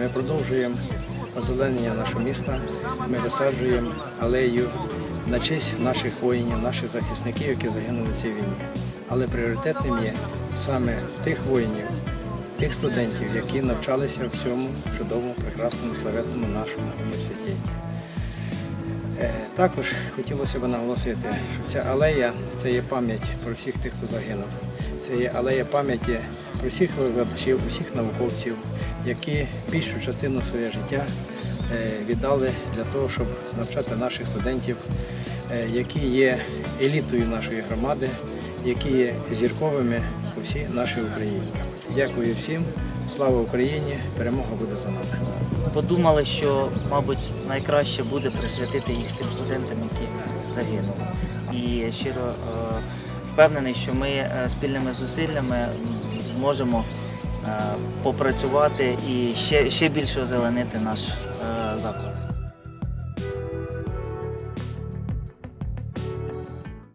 Ми продовжуємо озеленення нашого міста. Ми висаджуємо алею на честь наших воїнів, наших захисників, які загинули в цій війні. Але пріоритетним є саме тих воїнів, тих студентів, які навчалися в цьому чудовому, прекрасному, славетному нашому університеті. Е, Також хотілося б наголосити, що ця алея це є пам'ять про всіх тих, хто загинув. Це є алея пам'яті всіх викладачів, усіх науковців, які більшу частину своє життя е, віддали для того, щоб навчати наших студентів, е, які є елітою нашої громади, які є зірковими у всій нашій Україні. Дякую всім. Слава Україні! Перемога буде за нами. подумали, що, мабуть, найкраще буде присвятити їх тим студентам, які загинули. І щиро е, впевнений, що ми спільними зусиллями зможемо е, попрацювати і ще, ще більше озеленити наш е, заклад.